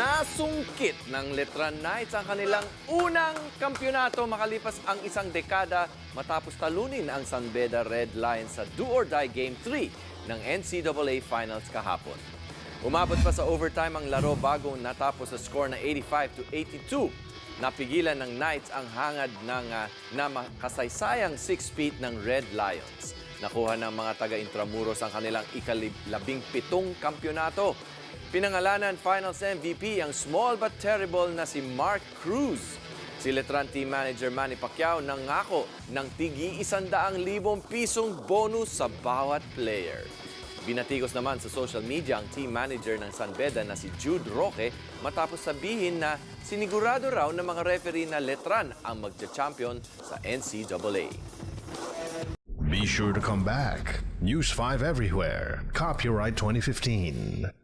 Nasungkit ng Letran Knights ang kanilang unang kampyonato makalipas ang isang dekada matapos talunin ang San Beda Red Lions sa do or die Game 3 ng NCAA Finals kahapon. Umabot pa sa overtime ang laro bago natapos sa score na 85 to 82. Napigilan ng Knights ang hangad ng ah, na makasaysayang 6 feet ng Red Lions. Nakuha ng mga taga-Intramuros ang kanilang ikalabing pitong kampyonato. Pinangalanan Finals MVP ang small but terrible na si Mark Cruz. Si Letran Team Manager Manny Pacquiao nangako ng tigi isandaang libong pisong bonus sa bawat player. Binatikos naman sa social media ang team manager ng San Beda na si Jude Roque matapos sabihin na sinigurado raw ng mga referee na Letran ang magcha-champion sa NCAA. Be sure to come back. News 5 everywhere. Copyright 2015.